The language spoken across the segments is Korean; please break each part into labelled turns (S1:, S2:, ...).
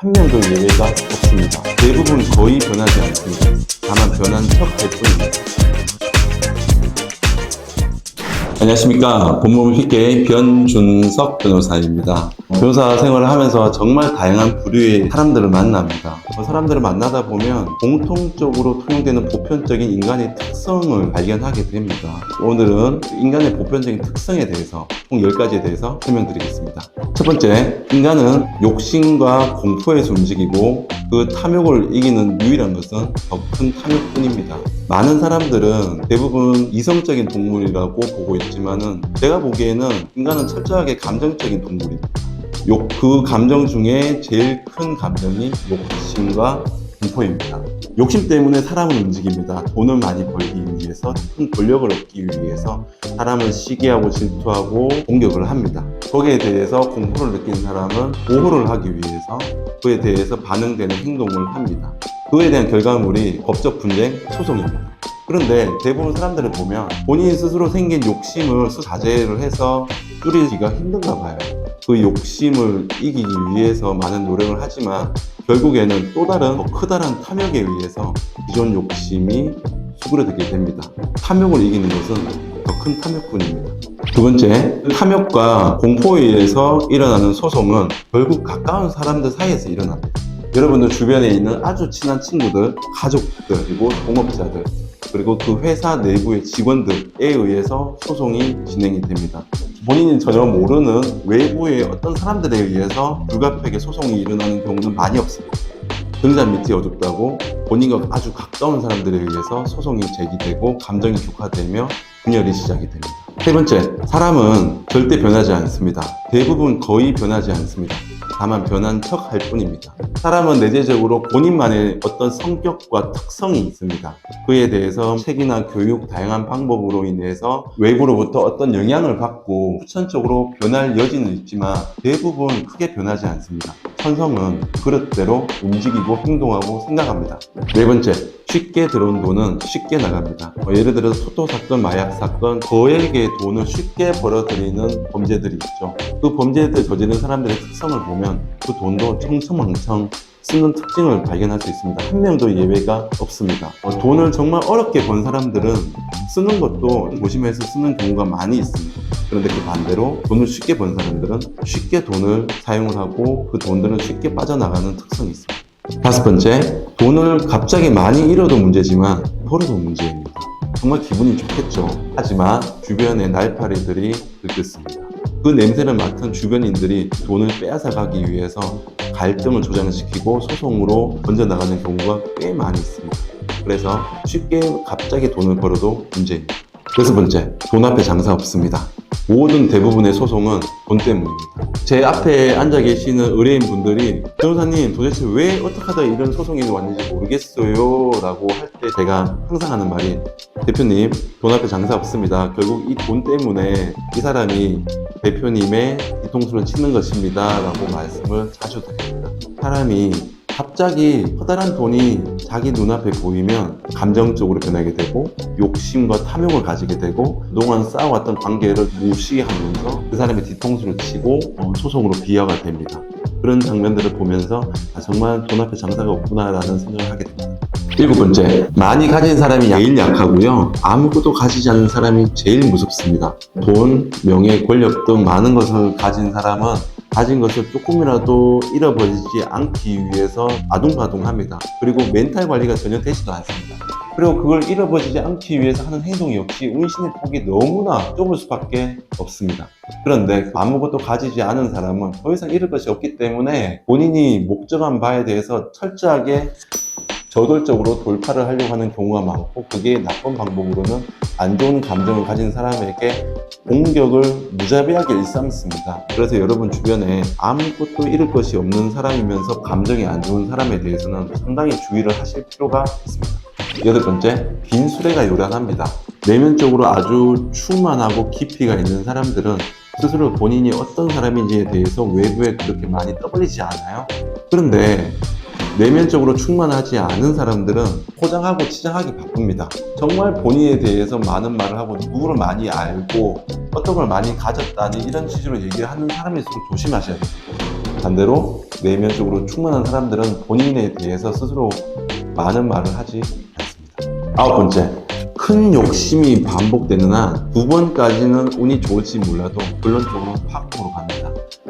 S1: 한 명도 예외가 없습니다. 대부분 거의 변하지 않습니다. 다만 변한 척할 뿐입니다. 안녕하십니까. 본몸을 쉽게 변준석 변호사입니다. 변호사 생활을 하면서 정말 다양한 부류의 사람들을 만납니다. 그 사람들을 만나다 보면 공통적으로 통용되는 보편적인 인간의 특성을 발견하게 됩니다. 오늘은 인간의 보편적인 특성에 대해서 총 10가지에 대해서 설명드리겠습니다. 첫 번째, 인간은 욕심과 공포에서 움직이고 그 탐욕을 이기는 유일한 것은 더 큰 탐욕뿐입니다. 많은 사람들은 대부분 이성적인 동물이라고 보고 있지만은 제가 보기에는 인간은 철저하게 감정적인 동물입니다. 욕, 그 감정 중에 제일 큰 감정이 욕심과 공포입니다. 욕심 때문에 사람은 움직입니다. 돈을 많이 벌기 위해서, 큰 권력을 얻기 위해서 사람은 시기하고 질투하고 공격을 합니다. 거기에 대해서 공포를 느끼는 사람은 보호를 하기 위해서 그에 대해서 반응되는 행동을 합니다. 그에 대한 결과물이 법적 분쟁, 소송입니다. 그런데 대부분 사람들을 보면 본인 스스로 생긴 욕심을 자제를 해서 줄이기가 힘든가 봐요. 그 욕심을 이기기 위해서 많은 노력을 하지만 결국에는 또 다른 더 커다란 탐욕에 의해서 기존 욕심이 수그러들게 됩니다. 탐욕을 이기는 것은 더 큰 탐욕뿐입니다. 두 번째, 탐욕과 공포에 의해서 일어나는 소송은 결국 가까운 사람들 사이에서 일어납니다. 여러분들 주변에 있는 아주 친한 친구들, 가족들, 그리고 동업자들, 그리고 그 회사 내부의 직원들에 의해서 소송이 진행이 됩니다. 본인이 전혀 모르는 외부의 어떤 사람들에 의해서 불가피하게 소송이 일어나는 경우는 많이 없습니다. 등잔 밑이 어둡다고 본인과 아주 가까운 사람들에 의해서 소송이 제기되고 감정이 격화되며 분열이 시작이 됩니다. 세 번째, 사람은 절대 변하지 않습니다. 대부분 거의 변하지 않습니다. 다만 변한 척 할 뿐입니다. 사람은 내재적으로 본인만의 어떤 성격과 특성이 있습니다. 그에 대해서 책이나 교육, 다양한 방법으로 인해서 외부로부터 어떤 영향을 받고 후천적으로 변할 여지는 있지만 대부분 크게 변하지 않습니다. 천성은 그릇대로 움직이고 행동하고 생각합니다. 네 번째, 쉽게 들어온 돈은 쉽게 나갑니다. 어, 예를 들어서 토토 사건, 마약 사건, 거액의 돈을 쉽게 벌어들이는 범죄들이 있죠. 그 범죄들 저지른 사람들의 특성을 보면 그 돈도 청청망청 쓰는 특징을 발견할 수 있습니다. 한 명도 예외가 없습니다. 어, 돈을 정말 어렵게 번 사람들은 쓰는 것도 조심해서 쓰는 경우가 많이 있습니다. 그런데 그 반대로 돈을 쉽게 번 사람들은 쉽게 돈을 사용을 하고 그 돈들은 쉽게 빠져나가는 특성이 있습니다. 다섯 번째, 돈을 갑자기 많이 잃어도 문제지만 벌어도 문제입니다. 정말 기분이 좋겠죠. 하지만 주변의 날파리들이 들끓습니다. 그 냄새를 맡은 주변인들이 돈을 빼앗아 가기 위해서 갈등을 조장시키고 소송으로 번져나가는 경우가 꽤 많이 있습니다. 그래서 쉽게 갑자기 돈을 벌어도 문제입니다. 여섯 번째, 돈 앞에 장사 없습니다. 모든 대부분의 소송은 돈 때문입니다. 제 앞에 앉아 계시는 의뢰인 분들이 변호사님 도대체 왜 어떻게 하다 이런 소송이 왔는지 모르겠어요 라고 할 때 제가 항상 하는 말이 대표님 돈 앞에 장사 없습니다. 결국 이 돈 때문에 이 사람이 대표님의 뒤통수를 치는 것입니다 라고 말씀을 자주 드립니다. 사람이 갑자기 커다란 돈이 자기 눈앞에 보이면 감정적으로 변하게 되고 욕심과 탐욕을 가지게 되고 그동안 쌓아왔던 관계를 무시하면서 그 사람의 뒤통수를 치고 어, 소송으로 비화가 됩니다. 그런 장면들을 보면서 아, 정말 돈 앞에 장사가 없구나라는 생각을 하게 됩니다. 일곱 번째, 많이 가진 사람이 제일 약하고요. 아무것도 가지지 않는 사람이 제일 무섭습니다. 돈, 명예, 권력 등 많은 것을 가진 사람은 가진 것을 조금이라도 잃어버리지 않기 위해서 아둥바둥합니다. 그리고 멘탈 관리가 전혀 되지도 않습니다. 그리고 그걸 잃어버리지 않기 위해서 하는 행동 역시 운신의 폭이 너무나 좁을 수밖에 없습니다. 그런데 아무것도 가지지 않은 사람은 더 이상 잃을 것이 없기 때문에 본인이 목적한 바에 대해서 철저하게 저돌적으로 돌파를 하려고 하는 경우가 많고 그게 나쁜 방법으로는 안 좋은 감정을 가진 사람에게 공격을 무자비하게 일삼습니다. 그래서 여러분 주변에 아무것도 잃을 것이 없는 사람이면서 감정이 안 좋은 사람에 대해서는 상당히 주의를 하실 필요가 있습니다. 여덟 번째, 빈수레가 요란합니다. 내면적으로 아주 충만하고 깊이가 있는 사람들은 스스로 본인이 어떤 사람인지에 대해서 외부에 그렇게 많이 떠벌리지 않아요. 그런데 내면적으로 충만하지 않은 사람들은 포장하고 치장하기 바쁩니다. 정말 본인에 대해서 많은 말을 하고 누구를 많이 알고 어떤 걸 많이 가졌다니 이런 취지로 얘기를 하는 사람일수록 조심하셔야 됩니다. 반대로 내면적으로 충만한 사람들은 본인에 대해서 스스로 많은 말을 하지 않습니다. 아홉 번째, 큰 욕심이 반복되는 한 두 번까지는 운이 좋을지 몰라도 결론적으로 갑니다.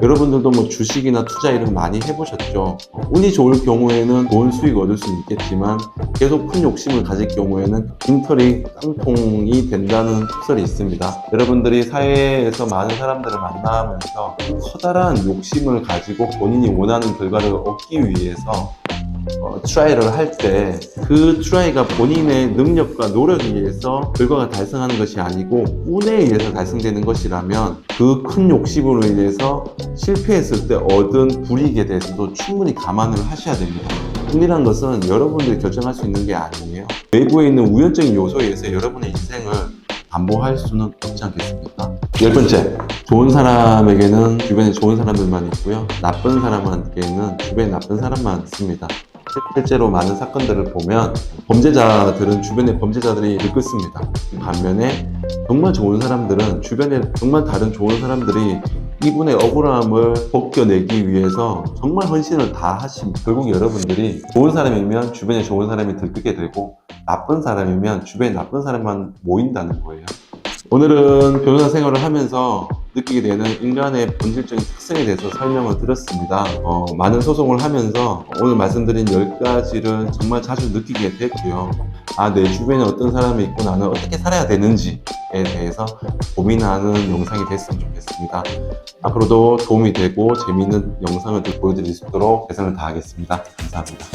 S1: 여러분들도 뭐 주식이나 투자 이런 거 많이 해보셨죠? 운이 좋을 경우에는 좋은 수익 얻을 수는 있겠지만 계속 큰 욕심을 가질 경우에는 빈털이 깡통이 된다는 속설이 있습니다. 여러분들이 사회에서 많은 사람들을 만나면서 커다란 욕심을 가지고 본인이 원하는 결과를 얻기 위해서 어, 트라이를 할 때 그 트라이가 본인의 능력과 노력에 의해서 결과가 달성하는 것이 아니고 운에 의해서 달성되는 것이라면 그 큰 욕심으로 인해서 실패했을 때 얻은 불이익에 대해서도 충분히 감안을 하셔야 됩니다. 운이란 것은 여러분들이 결정할 수 있는 게 아니에요. 외부에 있는 우연적인 요소에 의해서 여러분의 인생을 반복할 수는 없지 않겠습니까? 열 번째, 좋은 사람에게는 주변에 좋은 사람들만 있고요. 나쁜 사람한테는 주변에 나쁜 사람만 있습니다. 실제로 많은 사건들을 보면 범죄자들은 주변에 범죄자들이 느긋습니다. 반면에 정말 좋은 사람들은 주변에 정말 다른 좋은 사람들이 이분의 억울함을 벗겨내기 위해서 정말 헌신을 다 하신 결국 여러분들이 좋은 사람이면 주변에 좋은 사람이 들끓게 되고 나쁜 사람이면 주변에 나쁜 사람만 모인다는 거예요. 오늘은 변호사 생활을 하면서 느끼게 되는 인간의 본질적인 특성에 대해서 설명을 드렸습니다. 어, 많은 소송을 하면서 오늘 말씀드린 10가지를 정말 자주 느끼게 됐고요. 아, 내 주변에 어떤 사람이 있고 나는 어떻게 살아야 되는지에 대해서 고민하는 영상이 됐으면 좋겠습니다. 앞으로도 도움이 되고 재미있는 영상을 또 보여드릴 수 있도록 최선을 다하겠습니다. 감사합니다.